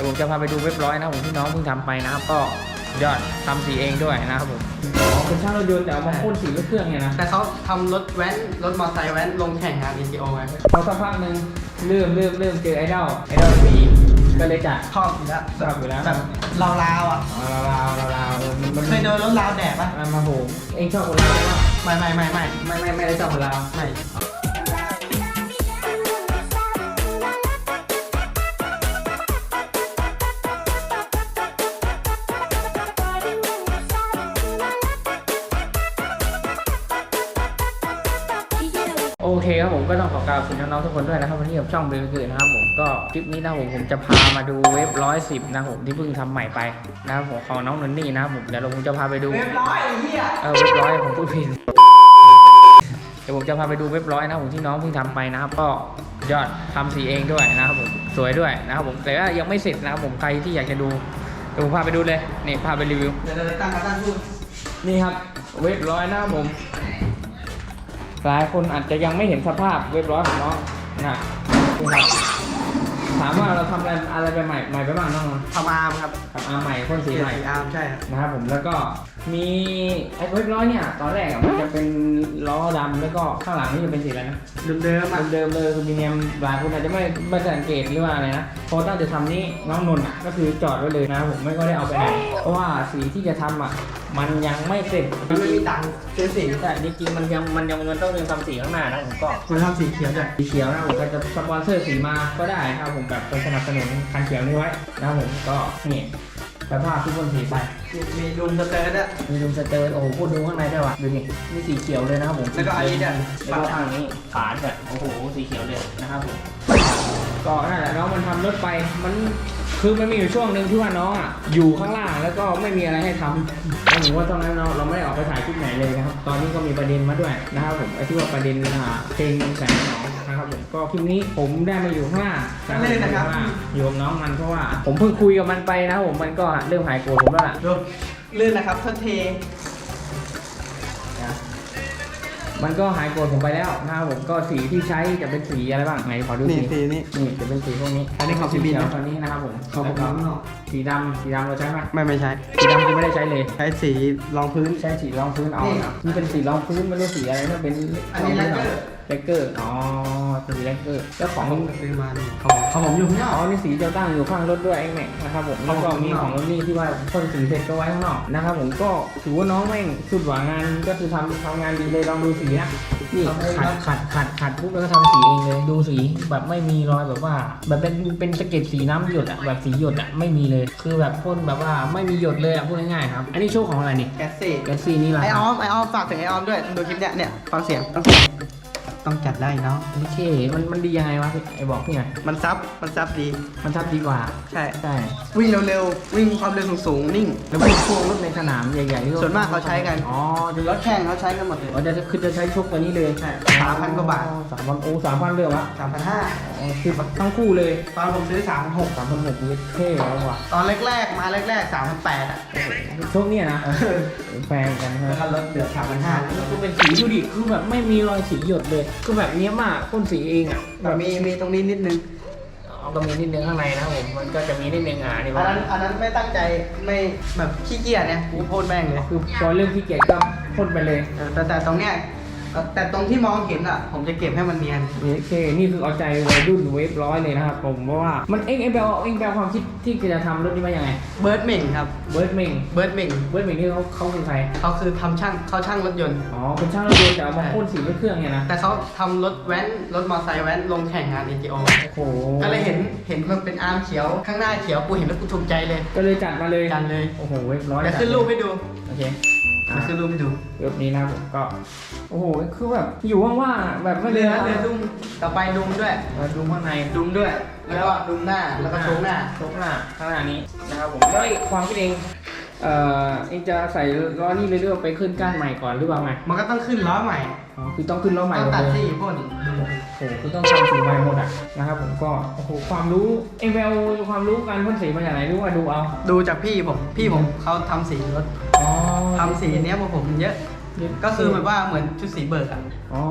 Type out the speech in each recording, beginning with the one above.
ดี๋ยวผมจะพาไปดูเว็บร้อยนะครับผมที่น้องเพิ่งทำไปนะครับ ก็ยอดทำสีเองด้วยนะครับผมอ๋อเป็นช่างรถยนต์แต่เอามาพ่นสีด้วยเครื่องเนี่ยนะแต่เขาทำรถแว้นรถมอเตอร์ไซค์แว้นลงแข่งงาน NGO ไงพอสักพักหนึ่งเริ่มเริ่มเริ่มเจอไอดอลไอดอลสีก็เลยจัดชอบอยู่แล้วชอบอยู่แล้วแบบลาวลาวๆอะอ๋อลาวลาวลาวเออมันมันเคยโดนรถลาวแดดปะมันมาโหมเองชอบคนลาวไหมวะไม่ไม่ไม่ไม่ไม่ไม่ไม่ได้ชอบคนลาว ไม่ โอเคครับผมก็ต้องขอกราบสวัสดีน้องๆทุกคนด้วยนะครับวันนี้กับช่องเบลเกิดนะครับผมก็คลิปนี้นะครับผมผมจะพามาดูเว็บร้อยสิบนะครับผมที่เพิ่งทำใหม่ไปนะครับผมของน้องนนนี่นะครับผมเดี๋ยวเราผมจะพาไปดูเรียบร้อยไอ้เหี้ยเออเว็บร้อยผมพูดผิดเดี๋ยวผมจะพาไปดูเว็บร้อยนะครับผมที่น้องเพิ่งทำไปนะครับก็ยอดทำสีเองด้วยนะครับผมสวยด้วยนะครับผมแต่ว่ายังไม่เสร็จนะครับผมใครที่อยากจะดูเดี๋ยวผมพาไปดูเลยนี่พาไปรีวิวเดี๋ยวเราตั้งมาตั้งพูดนี่ครับเว็บร้อยนะครับผม หลายคนอาจจะยังไม่เห็นสภาพเว็บร้อยของน้องนะนี่ครับถามว่าเราทำอะไรอะไรไปใหม่ใหม่ไปบ้างน้องนนท์ทำอาร์มครับทำอาร์มใหม่พ่นสีใหม่สีอาร์มใช่ครับ นะครับผมแล้วก็ มีไอ้เว็บร้อยเนี่ยตอนแรกอะมันจะเป็นล้อดำแล้วก็ข้างหลังนี่จะเป็นสีอะไรนะเดิมๆอะเดิมๆเลยคือมีเนียมหลายคนอาจจะไม่ไม่สังเกตหรือว่าอะไรนะพอตั้งใจทำนี่น้องนนท์อะก็คือจอดไว้เลยนะครับผมไม่ก็ได้เอาไปไหนเพราะว่าสีที่จะทำอะมันยังไม่เสร็จมันไม่มีตังค์ซื้อสีแต่จริงๆมันยังมันยังมันต้องเรียนทำสีข้างหน้านะผมก็มันทำสีเขียวด้วยสีเขียวนะผมก็จะสปอนเซอร์สีมาก็ได้ครับผมแบบไปสนับสนุนคันเขียวนี้ไว้นะครับผมก็นี่สภาพทุกคนสีไป มีมีดุมสเตอร์ด้วยมีดูสเตอร์โอ้โหพูดดูข้างในด้วยว่ะดูนี่นี่สีเขียวเลยนะครับผมแล้วก็อันนี้เนี่ยแล้วก็ทางนี้ฝาเนี่ยโอ้โหสีเขียวเลยนะครับผมก็นั่นแหละน้องมันทำรถไปมันคือมันมีอยู่ช่วงหนึ่งที่ว่าน้องอะอยู่ข้างล่างแล้วก็ไม่มีอะไรให้ทำแล้วผมว่าตอนนั้นเราเราไม่ได้ออกไปถ่ายคลิปไหนเลยนะครับ ตอนนี้ก็มีประเด็นมาด้วยนะครับผมไอ้ที่ว่าประเด็นอ่าเพลงแสงน้อง นะครับผมก็คลิปนี้ผมได้มาอยู่ข้างล่างเล่นนะครับอยู่กับน้องมันเพราะว่า ผมเพิ่งคุยกับมันไปนะครับผมมันก็เริ่มหายโกรธผมแล้วล่ะ ดูลื่นนะครับทดเทนะมันก็หายโกรธผมไปแล้วนะครับผมก็สีที่ใช้จะเป็นสีอะไรบ้างไหนขอดูนี่สีสีนี้นี่จะเป็นสีพวกนี้อันนี้ของสีพี่บินเขียวนะ ตอนนี้นะครับผมของผมแล้วก็ข้างนอก สีดำสีดำเราใช้ไหมไม่ไม่ใช้ สีดำกูไม่ได้ใช้เลย ใช้สีรองพื้น ใช้สีรองพื้นเอานี่นะนี่เป็นสีรองพื้นไม่รู้สีอะไรนะเป็นอันนี้ร lacquer เลกเกอร์อ๋อเป็นสีเลกเกอร์แล้วของผมซื้อมานี่ของของผมอยู่ข้างนอ๋อกอนี่สีจะตั้งอยู่ข้างรถด้วยเองเนี่ยนะครับผมแล้วก็มีของรถนี่ที่ว่าพ่นสีเสร็จก็ไว้ข้างนอกนะครับผมก็ถือว่าน้องแม่งสุดหวังงานก็คือทำทำงานดีเลยลองดูสีนะนี่ขัดขัดขัดขัดปุ๊บแล้วก็ทำสีเองเลยดูสี แบบไม่มีรอยแบบว่า แบบเป็นเป็นสะเก็ดสีน้ำหยดอะแบบสีหยดอะไม่มีเลยคือแบบพ่นแบบว่าไม่มีหยดเลยอะพูดง่ายๆครับ อันนี้โชคของอะไรนี่แกสซี่แกสซี่นี่แหละไอออมไอออมฝากถึงไอออมด้วยดูคลิปเนี้ยเนี่ยฟังเสียงฟังเสียง ต้องจัดได้เนาะโอเคมันมันดียังไงวะพี่ไอ้บอกพี่หน่อยมันซับมันซับดี มันชับดีกว่า ใช่ ใช่ วิ่งเร็วๆ วิ่งความเร็วสูงๆ นิ่ง แล้วพวกพวกรถในสนามใหญ่ๆที่ส่วนมากเขาใช้กัน อ๋อจะรถแข่งเขาใช้กันหมดเลยอ๋อจะคือจะใช้ชุกตัวนี้เลยใช่3,000กว่าบาทสามพันโอ้สามพันเลยวะสามพันห้าอ๋อคือทั้งคู่เลยตอนผมซื้อสามพันหกสามพันหกเท่แล้วว่ะตอนแรกๆ มาแรกๆสามพันแปดอะชุกเนี่ยนะแพงกันแล้วคก็รับลดเหลือสามพันห้าแล้วก็เป็นสีดูดิคือแบบไม่มีรอยสีหยดเลยคือแบบเนี้ยมากพ่นสีเองอะแต่มีมีตรงนี้นิดนึงเอาก็มีนิดนึงข้างในนะครับผมมันก็จะมีนิดนึงอะนี่อันว่านั้นอันนั้นไม่ตั้งใจไม่แบบขี้เกียจเนี่ยกูโพดแม่งเลยคือพอเริ่มขี้เกียจก็พ่นไปเลย เออแต่แต่ตรงเนี้ย แต่ตรงที่มองเห็นอะ ผมจะเก็บให้มันเนียน โอเคนี่คือเอาใจวัยรุ่นเวฟร้อยเลยนะครับผมเพราะว่ามันเอ็งเอ็งแปลเอ็งแปลความคิดที่จะทำรถนี้มายังไงเบิร์ดมิงครับ เบิร์ดเมงเบิร์ดมิงเบิร์ดเมงนี่เขาเขาคือใครเขาคือทำช่างเขาช่างรถยนต์ อ๋อเป็นช่างรถยนต์แต่เอามาพ่นสีด้วยเครื่องเนี่ยนะแต่เขาทำรถแว้น รถมอเตอร์ไซค์แว้นลงแข่งงาน NGO โอ้โหก็เลยเห็นเห็นมันเป็นอาร์มเขียว ข้างหน้าเขียว กูเห็นแล้วกูถูกใจเลยก็เลยจัดมาเลยกันเลยโอ้โหเวฟร้อยเดี๋ยวขึ้นรูปให้ดูโอเค เดี๋ยวขึ้นรูปให้ดูเวฟนี้นะครับผมก็ โอ้โห คือแบบอยู่ว่างๆอะแบบไม่เรืเลยอเรือดุมต่อไปดุมด้วยมาดูข้างในดุมด้วย แล้วก็ดุมหน้า แล้วก็โชว์หน้าโชกหน้าข้างหน้านี้นะครับผมแล้วอีกความคิดเองเอ่อเองจะใส่ล้อนี่เลยหรือว่าไปขึ้นก้านใหม่ก่อนหรือว่าไงมันก็ต้องขึ้นล้อใหม่อ๋อคือต้องขึ้นล้อใหม่ต้หองมดตัดเลยซี่พวกนี้ดูโอ้โหคือต้องทำสีใหม่หมดอะนะครับผมก็โอ้โหความรู้เอ็งไปเอาความรู้การพ่นสีมาจากไหนหรือว่าดูเอา ดูจากพี่ผมพี่ผมเขาทำสีรถอ๋อ ทำสีเนี้ยมาผมเยอะ ก็คือแบบว่าเหมือนชุดสีเบิกอะอ๋อ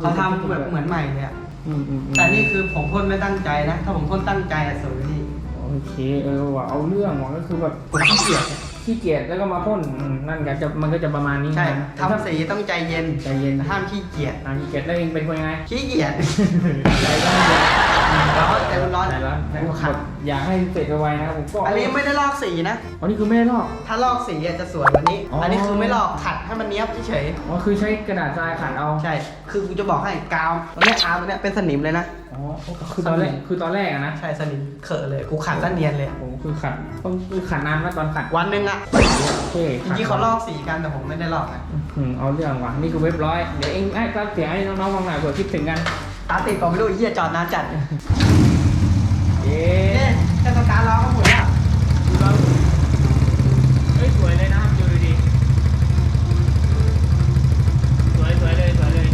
เขาทำแบบเหมือนใหม่เลยอะอืมอืมอืมแต่นี่คือผมพ่นไม่ตั้งใจนะ ถ้าผมพ่นตั้งใจอะสวยนี่โอ้โหเคเออว่ะเอาเรื่องว่ะก็คือแบบผมขี้เกียจขี้เกียจแล้วก็มาพ่นอืมนั่นก็จะมันก็จะประมาณนี้ใช่นะแต่ถ้าทำสีต้องใจเย็นใจเย็นห้ามขี้เกียจ อ่าขี้เกียจแล้วเองเป็นคนยังไง ขี้เกียจ ใจร้อน ร้อนใจมันร้อนใจร้อนโอ้ขัดอยากให้เสร็จไวๆนะครับผมก็อันนี้ไม่ได้ลอกสีนะอันนี้คือไม่ได้ลอก ถ้าลอกสีอะจะสวยกว่านี้อ๋ออัอันนี้คือไม่ลอกขัดให้มันเนี้ยบเฉยอ๋อคือใช้กระดาษทรายขัดเอาๆใช่ คือกูจะบอกให้กาวตรงเนี้ยอาร์มตรงเนี้ยเป็นสนิมเลยนะ อ๋อ คือตอนแรก คือตอนแรกอะนะ ใช่สนิมเขอะเลย กูขัดซะเนียนเลยโอ้คือขัดต้องคือขัดนานไหมตอนขัด วันหนึ่งอะโอเคจริงๆเขาลอกสีกันแต่ผมไม่ได้ลอกนะอืมเอาเรื่องว่ะนี่คือเว็บร้อย เดี๋ยวเองไอ้ก็เสียงให้น้องๆฟังหน่อยเผื่อคิดถึงกัน ตาติดก่อนไม่รู้ไอ้เหี้ยจอดนานจัด เย้ เอ๊ะะ แค่ต้องการล้อก็หมดแล้ว ดูแล้วเฮ้ยสวยเลยนะครับดูดีๆสวยสวยเลยสวยเลย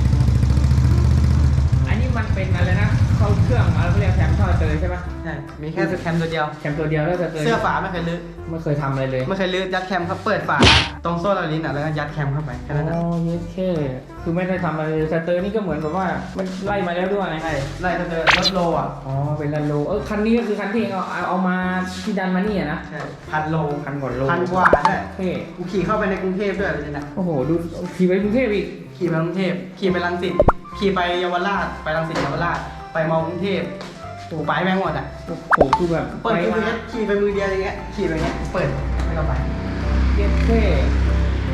อันนี้มันเป็นอะไรนะ เข้าเครื่องมาแล้วเรียกแคมท่อเตยใช่ปะ ใช่ มีแค่แคมตัวเดียว แคมตัวเดียวแล้วจะเตยเสื้อฝาไม่เคยลื้อไม่เคยทำอะไรเลยไม่เคยลื้อยัดแคมเขาเปิดฝาตรงโซ่ลาลิ้นอะแล้วก็ยัดแคมเข้าไปแค่นั้นอ๋อะอเยสเคคือไม่ได้ทำอะไรเลยสเตอร์นี่ก็เหมือนแบบว่ามันไล่มาแล้วด้วยใช่ไล่ก็เจอรถโลอะอ๋อ เป็นลันโล เออ คันนี้ก็คือคันที่เอาเอาเอามาที่ดันมานี่อะนะ ใช่พันโลพันกว่าโลพันกว่าด้วยเท่กูขี่เข้าไปในกรุงเทพด้วยเลยนะโอ้โห ดูขี่ไปกรุงเทพอีก ขี่ไปกรุงเทพขี่ไปรังสิตขี่ไปเยาวราชไปรังสิตเยาวราชไปมอกรุงเทพ กูไปแม่งหมดอะโอ้โหคือแบบเปิดไปมืมาอขี่ไปมือเดียวอย่างเงี้ยขี่ไปอย่างเงี้ยเปิดไม่ต้องไปเย็ดเท่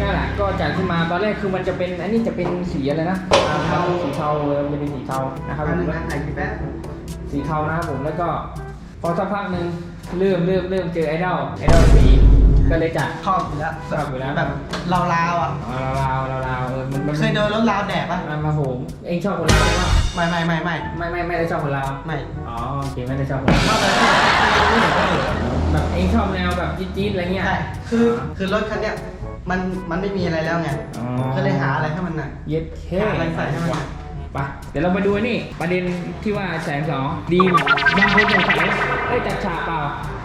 นั่นแหละก็จัดขึ้นมาตอนแรกคือมันจะเป็นอันนี้จะเป็นสีอะไรนะสีเทาสีเทาเลยมันจะเป็นสีเทานะครับผอันมนึงนะถ่ายคลิปแป๊บสีเทานะครับผมแล้วก็พอสักพักหนึ่งเริ่มเริ่มเริ่มเจอไอดอลไอดอลสี ก็เลยจัด ชอบอยู่แล้วชอบอยู่แล้ว แบบลาวลาวๆอะอ๋อลาวลาวลาวเออมันมันเคยโดนรถลาวแดกปะมามาผมเองชอบคนลาวใช่ปะไม่ไม่ไม่ไม่ไม่ไม่ไม่ได้ชอบคนลาวไม่อ๋อโอเคไม่ได้ชอบคนลาวชอบอะไรที่ไม่เห็นคนอื่นแบบเองชอบแนวแบบจี๊ดๆอะไรเงี้ยใช่คือคือรถคันเนี้ยมันมันไม่มีอะไรแล้วไงอ๋อก็เลยหาอะไรให้มันหน่อยเย็ดเคหาอะไรใส่ให้มันหน่อย ไปเดี๋ยวเรามาดูนี่ประเด็นที่ว่าแสนสองดีมบางคนสงสัยเอ้ยจัดฉากเปล่า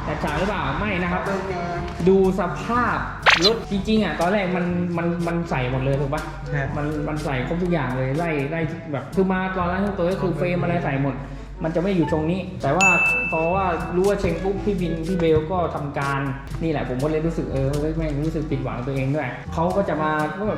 จัดฉากหรือเปล่าไม่นะครับเบิ้งแน่ดูสภาพรถจริงๆอะตอนแรกมันมันมันใส่หมดเลยถูกปะใช่มันมันใส่ครบทุกอย่างเลยไล่ไล่แบบคือมาตอนแรกทั้งตัวก็คือเฟรมอะไรใส่หมด มันจะไม่อยู่ตรงนี้ แต่ว่าเพราะว่ารู้ว่าเชงปุ๊บพี่บินพี่เบลก็ทำการนี่แหละผมก็เลยรู้สึกเออแม่งรู้สึกผิดหวังตัวเองด้วยเขาก็จะมา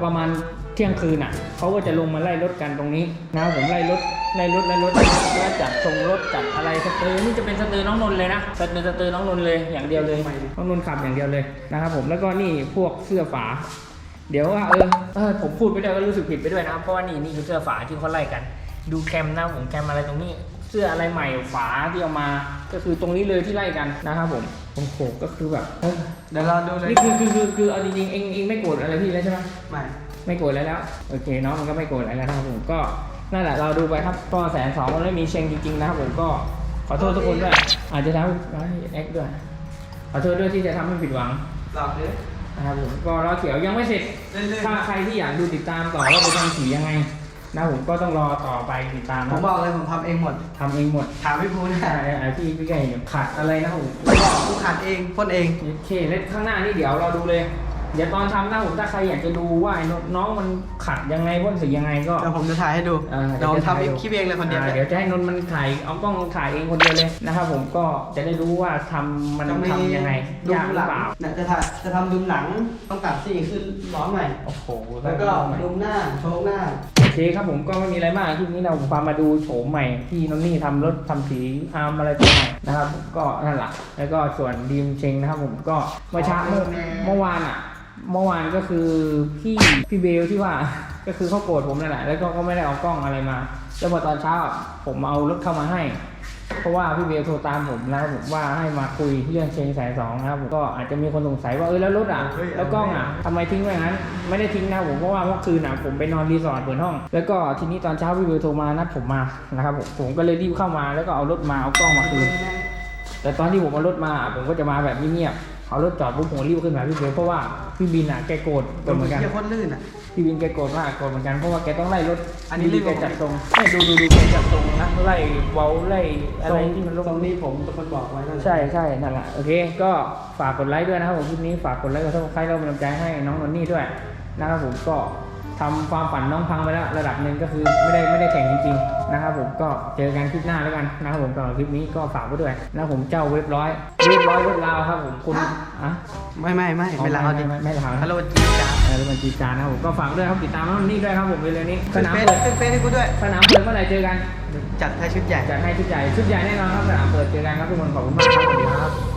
ประมาณเที่ยงคืนอะเขาก็จะลงมาไล่รถกันตรงนี้นะผมไล่รถไล่รถไล่รถแล้วจัดทรงรถจัดอะไรสเตอร์นี่จะเป็นสเตอร์น้องนนท์เลยนะสเตอร์สเตอร์น้องนนท์เลยอย่างเดียวเลยน้องนนท์ขับอย่างเดียวเลยนะครับผมแล้วก็นี่พวกเสื้อฝาเดี๋ยวว่าเออเออผมพูดไปด้วยก็รู้สึกผิดไปด้วยนะครับเพราะว่านี่นี่คือเสื้อฝาที่เขาไล่กัน ดูแคมนะผมแคมอะไรตรงนี้ เสื้ออะไรใหม่ฝาที่เอามาก็คือตรงนี้เลยที่ไล่กันนะครับผมโอ้โหก็คือแบบเออเดี๋ยวเราดูเลยนี่คือคือคือคือเอาจริงๆเองเองไม่โกรธอะไรพี่แล้วใช่ไหมไม่ไม่โกรธอะไรแล้วโอเคเนาะมันก็ไม่โกรธอะไรแล้วนะครับผมก็นั่นแหละเราดูไปครับก็แสนสองมันไม่มีเชงจริงๆนะครับผมก็ขอโทษทุกคนด้วยอาจจะทำให้แอคด้วยขอโทษด้วยที่จะทำให้ผิดหวังหลอกเลยนะครับผมก็รอเขียวยังไม่เสร็จเรื่อยถ้าใครที่อยากดูติดตามต่อว่าไปทำสียังไง นะผมก็ต้องรอต่อไปติดตามๆผนะมบอกเลยผมทำเองหมด ทำเองหมดถามพี่ภูนะใช่ไอ้ที่พี่ไก่เนี่ยขัดอะไรนะผมกูขัดเองพ่นเอง โอเคแล้วข้างหน้านี่เดี๋ยวเราดูเลย เดี๋ยวตอนทำนะผมถ้าใครอยากจะดูว่าไอ้น้องมันขัดยังไงพ่นสียังไงก็ เดี๋ยวผมจะถ่ายให้ดู อ่าเดี๋ยวผมจะถ่ายทำเองดูคลิปเองเลยคนเดียวอ่าเลยเดี๋ยวจะให้นนท์มันถ่ายเอากล้องถ่ายเองคนเดียวเลยนะครับผมก็จะได้รู้ว่าทำมันจะมีทำยังไงดุยากมหหรือลังเปล่าเนี่ยจะถ่ายจะทำดุมหลังต้องตัดสี่ขึ้นล้อใหม่ โอ้โหแล้วก็ดุมหน้าโชว์หน้าโอ เคครับผมก็ไม่มีอะไรมากคลิปนี้เราพามาดูโฉมใหม่ที่นนนี่ทำรถทำสีอาร์มอะไรตัวใหม่นะครับก็นั่นแหละแล้วก็ส่วนดีมเชงนะครับผมก็เมื่อเช้าเมื่อเมื่อวานอะเมื่อวานก็คือพี่พี่เบลที่ว่าก็คือเขาโกรธผมนั่นแหละแล้วก็ก็ไม่ได้เอากล้องอะไรมา แล้วพอตอนเช้าผมเอารถเข้ามาให้ เพราะว่าพี่เบลโทรตามผมนะครับผมว่าให้มาคุยเรื่องเชงสายสองนะครับผมก็อาจจะมีคนสงสัยว่าเออแล้วรถอะแล้วกล้องอะทำไมทิ้งไว้อย่างนั้น ไม่ได้ทิ้งนะผมเพราะว่าเมื่อคืนอะผมไปนอนรีสอร์ทเปิดห้อง แล้วก็ทีนี้ตอนเช้าพี่เบลโทรมานัดผมมานะครับผมผมก็เลยรีบเข้ามาแล้วก็เอารถมาเอากล้องมาคืนแต่ตอนที่ผมเอารถมาผมก็จะมาแบบเงียบๆ เอารถจอดปุ๊บผมรีบขึ้นมาพี่เบลเพราะว่าพี่บินอะแกโกรธโกรธเหมือนกันเหี้ยโคตรลื่นอะ พี่บินแกโกรธมากโกรธเหมือนกันเพราะว่าแกต้องไล่รถอันนี้ดูเรื่องแกจัดตรงไม่ดูดูดูแกจัดตรงนะไล่เว้าไล่อะไรที่มันลงตรงนี้ผมเป็นคนบอกไว้นั่นแหละใช่ใช่นั่นแหละโอเค ก็ฝากกดไลค์ด้วยนะครับผมคลิปนี้ฝากกดไลค์กดซับสไครต์เราเป็นกำลังใจให้น้องนนนี่ด้วยนะครับผมก็ ทำความฝันน้องพังไปแล้วระดับหนึ่งก็คือไม่ได้ไม่ได้แข่งจริงๆนะครับผมก็เจอกันคลิปหน้าแล้วกันนะครับผมสำหรับคลิปนี้ก็ฝากไว้ด้วยนะครับผมเจ้าเว็บร้อยเว็บร้อยเว็บลาวครับผมคุณอะไม่ไม่ไม่ไม่ลาวดิไม่ไม่ลาวนะฮัลโหลจีจ้าเออมันจีจานนะครับผมก็ฝากด้วยครับติดตามน้องนี่ด้วยครับผมเร็วๆนี้สขึ้นนามเฟซเปิดขึ้นเฟซให้กูด้วยสนามเปิดเมื่อไหร่เจอกัน จัดให้ชุดใหญ่จัดให้ชุดใหญ่ชุดใหญ่แน่นอนครับสนามเปิดเจอกันครับทุกคนขอบคุณมากครับสวัสดีครับ